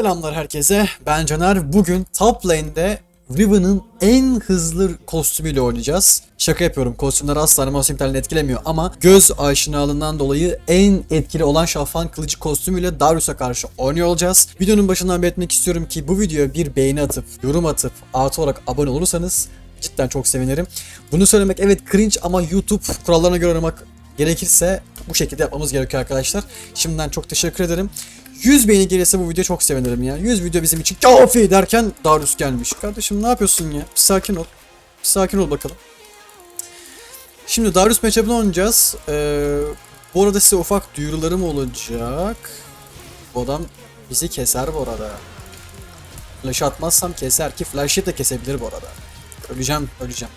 Selamlar herkese. Ben Caner. Bugün top lane'de Riven'ın en hızlı kostümüyle oynayacağız. Şaka yapıyorum. Kostümler asla animasyon iptalini etkilemiyor ama göz aşinalığından dolayı en etkili olan şafan kılıcı kostümüyle Darius'a karşı oynuyor olacağız. Videonun başından belirtmek istiyorum ki bu videoya bir beğeni atıp, yorum atıp, artı olarak abone olursanız cidden çok sevinirim. Bunu söylemek evet cringe ama YouTube kurallarına göre oynamak gerekirse bu şekilde yapmamız gerekiyor arkadaşlar. Şimdiden çok teşekkür ederim. 100 beğeni gelirse bu video çok sevinirim ya. 100 video bizim için kafi derken Darius gelmiş. Kardeşim ne yapıyorsun ya? Bir sakin ol. Bir sakin ol bakalım. Şimdi Darius matchup'ını oynayacağız. Ee, bu arada size ufak duyurularım olacak. Bu adam bizi keser bu arada. Flash atmazsam keser ki flash'ı da kesebilir bu arada. Öleceğim, öleceğim.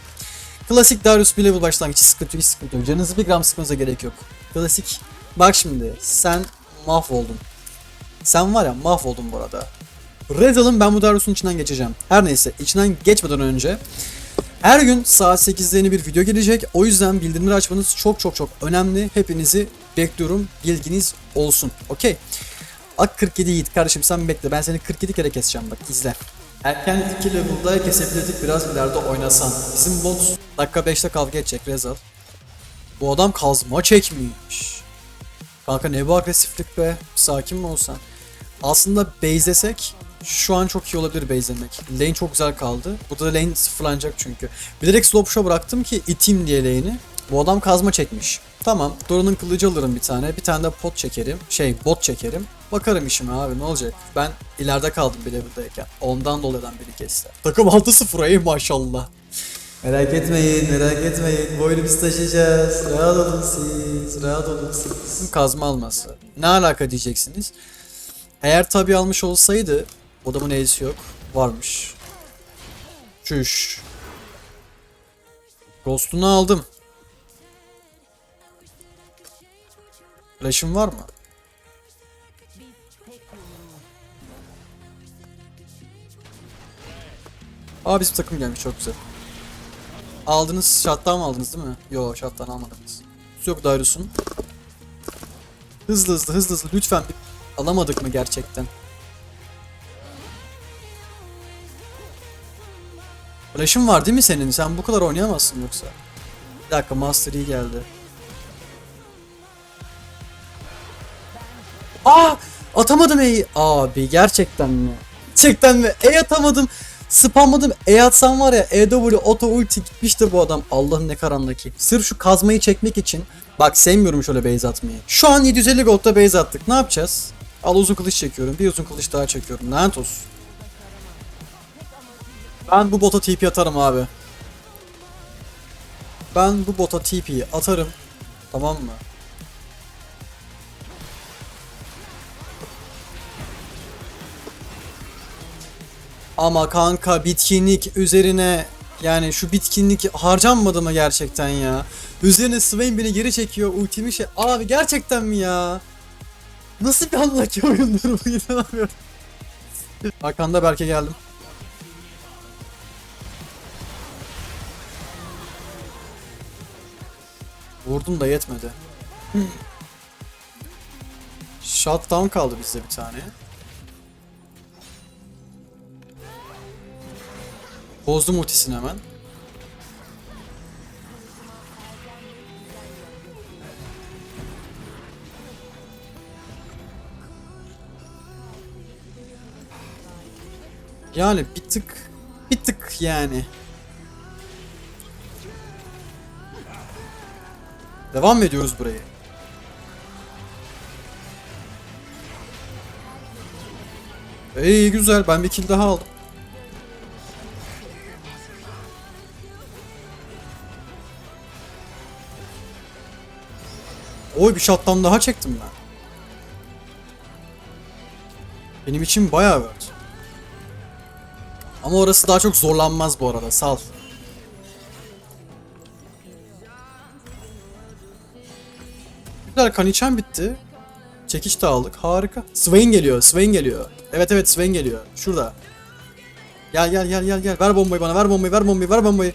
Klasik Darius bir level başlangıcı sıkıntı hiç sıkıntı yok. Canınızı bir gram sıkmanıza gerek yok. Klasik. Bak şimdi sen mahvoldun. Sen var ya mahvoldun bu arada. Redal'ın ben bu Darius'un içinden geçeceğim. Her neyse içinden geçmeden önce her gün saat 8'de yeni bir video gelecek. O yüzden bildirimleri açmanız çok çok çok önemli. Hepinizi bekliyorum. Bilginiz olsun. Okey. Ak 47 Yiğit kardeşim sen bekle. Ben seni 47 kere keseceğim bak izle. Erken 2 level'da kesebilirdik biraz ileride oynasan. Bizim bot dakika 5'te kavga edecek Rezal. Bu adam kazma çekmiş. Kanka ne bu agresiflik be. Sakin mi olsan? Aslında base'lesek şu an çok iyi olabilir base'lemek. Lane çok güzel kaldı. Burada da lane sıfırlanacak çünkü. Bilerek slow push'a bıraktım ki iteyim diye lane'i. Bu adam kazma çekmiş. Tamam. Dora'nın kılıcı alırım bir tane. Bir tane de pot çekerim. Şey bot çekerim. Bakarım işime abi ne olacak. Ben ileride kaldım bile buradayken. Ondan dolayıdan biri kesti. Takım 6-0 ey maşallah. Merak etmeyin, merak etmeyin. Bu oyunu biz taşıyacağız. Rahat olun siz, rahat olun siz. Kazma alması. Ne alaka diyeceksiniz. Eğer tabi almış olsaydı, adamın ace yok. Varmış. Çüş. Ghost'unu aldım. Flash'ın var mı? Aa bizim takım gelmiş çok güzel. Aldınız shot'tan mı aldınız değil mi? Yo shot'tan almadınız. Yok Darius'un. Hızlı hızlı hızlı hızlı lütfen bir alamadık mı gerçekten? Flash'ın var değil mi senin? Sen bu kadar oynayamazsın yoksa. Bir dakika Master iyi geldi. Aa! Atamadım E'yi. Abi gerçekten mi? Gerçekten mi? E atamadım. Spamladım. E atsam var ya EW auto ulti gitmiştir bu adam. Allah'ın ne karanlığı. Sırf şu kazmayı çekmek için. Bak sevmiyorum şöyle base atmayı. Şu an 750 gold'da base attık. Ne yapacağız? Al uzun kılıç çekiyorum. Bir uzun kılıç daha çekiyorum. Lanet olsun. Ben bu bota TP atarım abi. Ben bu bota TP'yi atarım. Tamam mı? Ama kanka bitkinlik üzerine yani şu bitkinlik harcanmadı mı gerçekten ya? Üzerine Swain beni geri çekiyor ultimi şey. Abi gerçekten mi ya? Nasıl bir anlaki oyundur bu inanamıyorum. Arkanda Berke geldim. Vurdum da yetmedi. Shutdown kaldı bizde bir tane. Bozdum ultisini hemen. Yani bir tık bir tık yani. Devam ediyoruz burayı? İyi güzel ben bir kill daha aldım. Oy bir shot'tan daha çektim ben. Benim için bayağı worth. Ama orası daha çok zorlanmaz bu arada sal. Güzel Kanichan bitti. Çekiç de aldık harika. Swain geliyor Swain geliyor. Evet evet Swain geliyor. Şurada. Gel gel gel gel gel. Ver bombayı bana ver bombayı ver bombayı ver bombayı.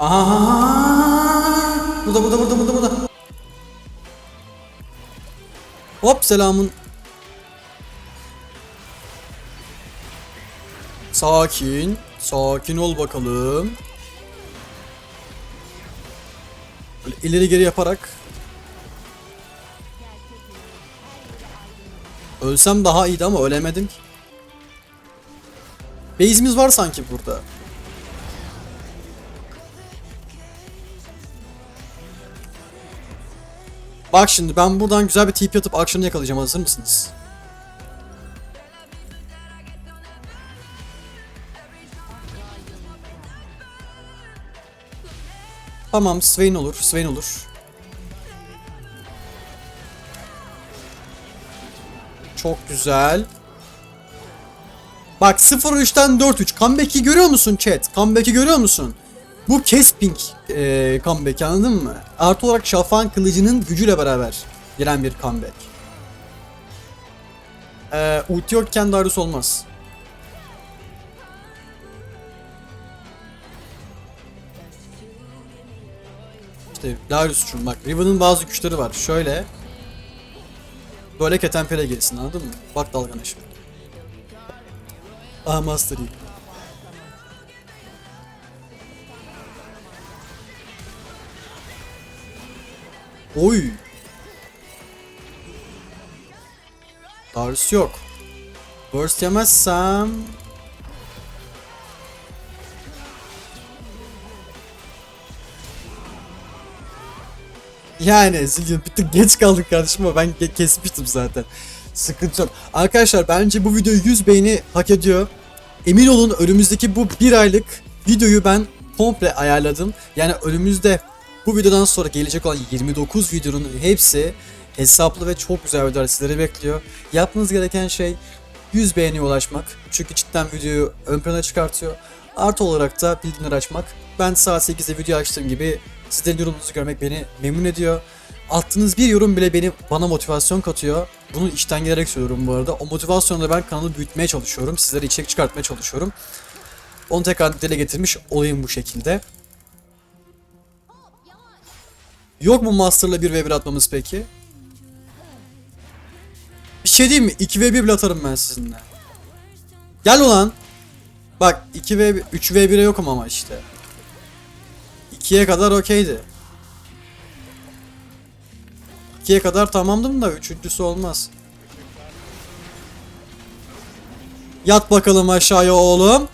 Aha! Burada burada burada burada burada. Hop selamın. Sakin. Sakin ol bakalım. Böyle ileri geri yaparak. Ölsem daha iyiydi ama ölemedim ki. Base'imiz var sanki burada. Bak şimdi ben buradan güzel bir TP atıp akşamını yakalayacağım. Hazır mısınız? Tamam Swain olur. Swain olur. Çok güzel. Bak 0-3'ten 4-3. Comeback'i görüyor musun chat? Comeback'i görüyor musun? Bu Kesping e, comeback anladın mı? Artı olarak Şafan kılıcının gücüyle beraber gelen bir comeback. E, ulti yokken Darius olmaz. İşte Darius'cum bak Riven'ın bazı güçleri var. Şöyle. Böyle ketenpele gelsin anladın mı? Bak dalgana şimdi. Aha Master Yi. Oy. Darius yok. Burst yemezsem... Yani bir tık geç kaldık kardeşim ama ben ge- kesmiştim zaten. Sıkıntı yok. Arkadaşlar bence bu video 100 beğeni hak ediyor. Emin olun önümüzdeki bu bir aylık videoyu ben komple ayarladım. Yani önümüzde bu videodan sonra gelecek olan 29 videonun hepsi hesaplı ve çok güzel videolar sizleri bekliyor. Yapmanız gereken şey 100 beğeniye ulaşmak. Çünkü cidden videoyu ön plana çıkartıyor. Artı olarak da bildirimleri açmak. Ben saat 8'de video açtığım gibi sizlerin yorumunuzu görmek beni memnun ediyor. Attığınız bir yorum bile beni bana motivasyon katıyor. Bunu içten gelerek söylüyorum bu arada. O motivasyonla ben kanalı büyütmeye çalışıyorum. Sizlere içerik çıkartmaya çalışıyorum. Onu tekrar dile getirmiş olayım bu şekilde. Yok mu Master'la 1v1 atmamız peki? Bir şey diyeyim mi? 2v1 bile atarım ben sizinle. Gel ulan. Bak 2v 3v1'e yokum ama işte. 2'ye kadar okeydi. 2'ye kadar tamamdım da üçüncüsü olmaz. Yat bakalım aşağıya oğlum.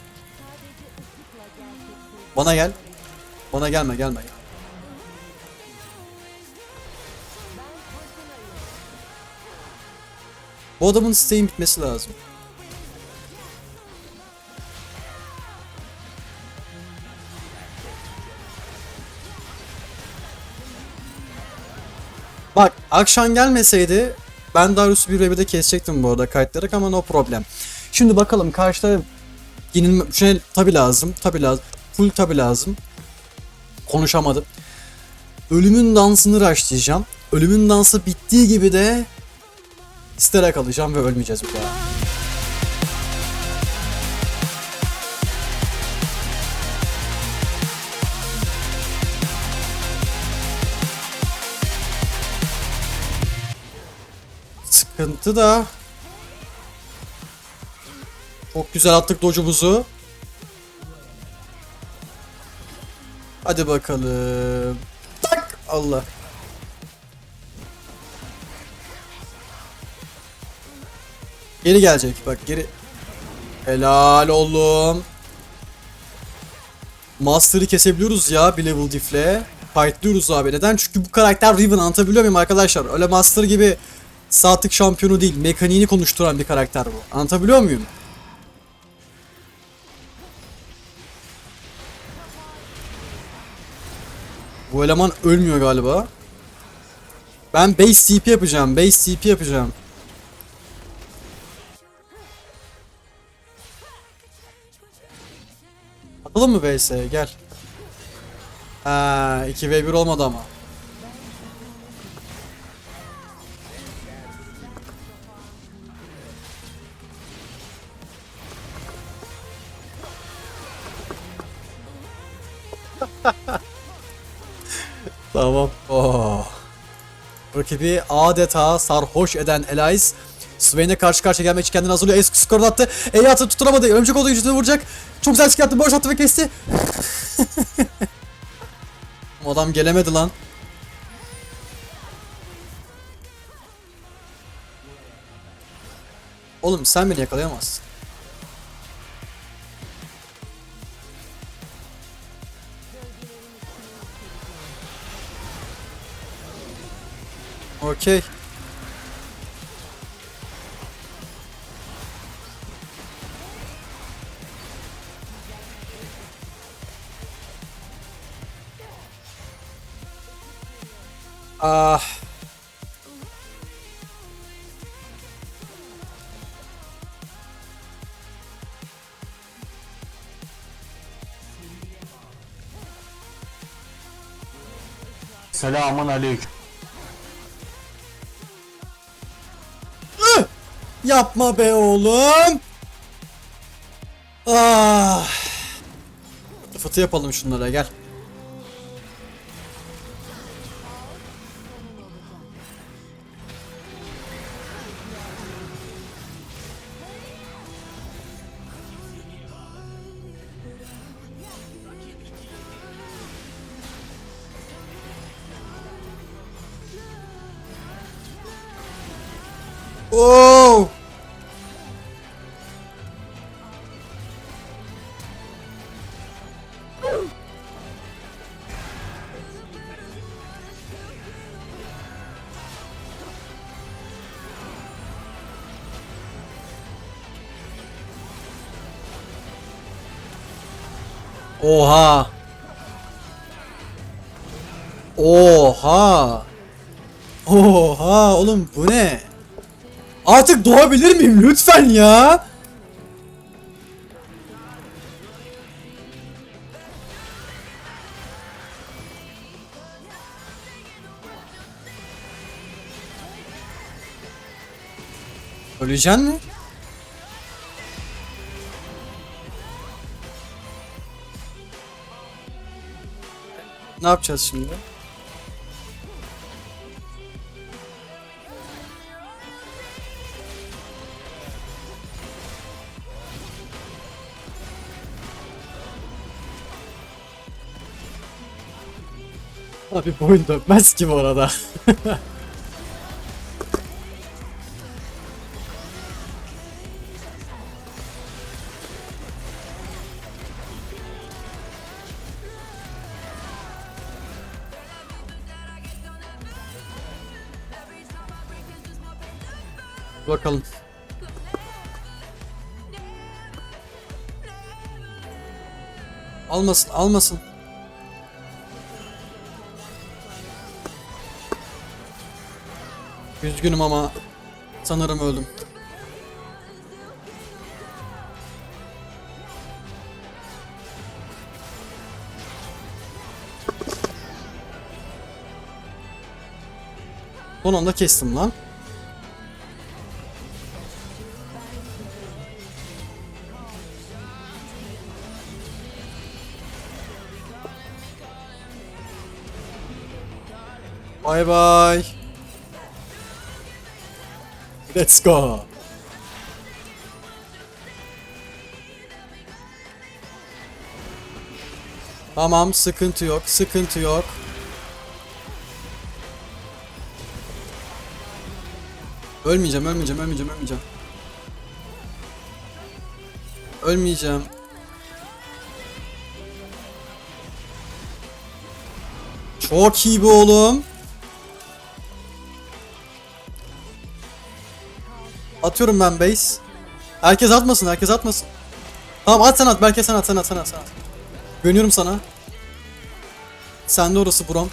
Bana gel. Bana gelme gelme. Bu adamın siteyin bitmesi lazım. Bak akşam gelmeseydi ben Darius'u bir de kesecektim bu arada kayıtlayarak ama no problem. Şimdi bakalım karşıda yenilme şey tabi lazım tabi lazım full tabi lazım. Konuşamadım. Ölümün dansını raşlayacağım. Ölümün dansı bittiği gibi de isterek alacağım ve ölmeyeceğiz bu kadar. Sıkıntı da çok güzel attık dodge'umuzu. Hadi bakalım. Tak! Allah. Geri gelecek bak geri. Helal oğlum. Master'ı kesebiliyoruz ya bir level diff'le. Fightlıyoruz abi. Neden? Çünkü bu karakter Riven anlatabiliyor muyum arkadaşlar? Öyle Master gibi saatlik şampiyonu değil. Mekaniğini konuşturan bir karakter bu. Anlatabiliyor muyum? Bu eleman ölmüyor galiba. Ben base TP yapacağım. Base TP yapacağım. Atalım mı base'e? Gel. Ha, 2v1 olmadı ama. Tamam. Oh. Rakibi adeta sarhoş eden Elias. Swain'e karşı karşıya gelmek için kendini hazırlıyor. Ace skorunu attı. E'yi attı tutturamadı. Örümcek olduğu yüzüne vuracak. Çok güzel skill. Boş attı ve kesti. Adam gelemedi lan. Oğlum sen beni yakalayamazsın. Okey. Ah. Selamun aleyküm. Yapma be oğlum. Ah. Fıtı yapalım şunlara gel. Oh! Oha. Oha. Oha oğlum bu ne? Artık doğabilir miyim lütfen ya? Öleceksin mi? Ne yapacağız şimdi? Abi boyun dönmez ki bu arada. Bakalım. Almasın, almasın. Üzgünüm ama sanırım öldüm. Son anda kestim lan. Bye bye. Let's go. Tamam, sıkıntı yok, sıkıntı yok. Ölmeyeceğim, ölmeyeceğim, ölmeyeceğim, ölmeyeceğim. Ölmeyeceğim. Çok iyi bu oğlum. Atıyorum ben base. Herkes atmasın, herkes atmasın. Tamam at sen at, belki sen at, sen at, sen at, sen at. Güveniyorum sana. Sende orası Brom.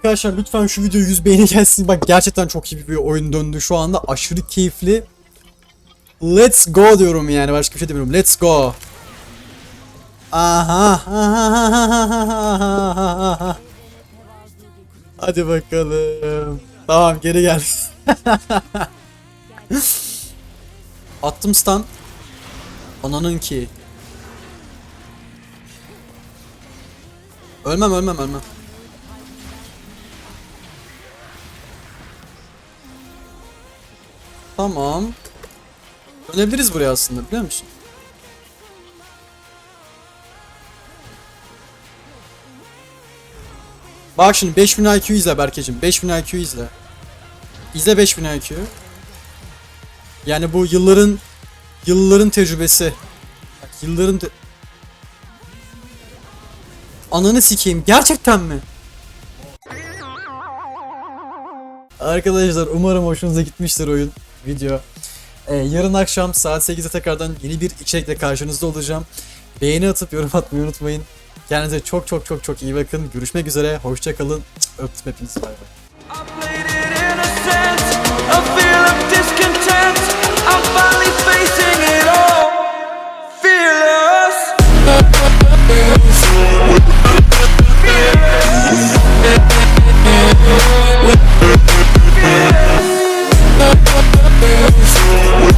Arkadaşlar lütfen şu video 100 beğeni gelsin. Bak gerçekten çok iyi bir oyun döndü şu anda. Aşırı keyifli. Let's go diyorum yani. Başka bir şey demiyorum. Let's go. Aha. Hadi bakalım. Tamam geri gel. Attım stun. Ananın ki. Ölmem ölmem ölmem. Tamam. Dönebiliriz buraya aslında biliyor musun? Bak şimdi 5000 IQ izle Berkeciğim. 5000 IQ izle. İzle 5000 IQ. Yani bu yılların yılların tecrübesi. Bak, yılların te- Ananı sikeyim. Gerçekten mi? Arkadaşlar umarım hoşunuza gitmiştir oyun video. Ee, yarın akşam saat 8'de tekrardan yeni bir içerikle karşınızda olacağım. Beğeni atıp yorum atmayı unutmayın. Kendinize çok çok çok çok iyi bakın. Görüşmek üzere. Hoşçakalın. Öptüm hepinizi. Bay bay. We'll we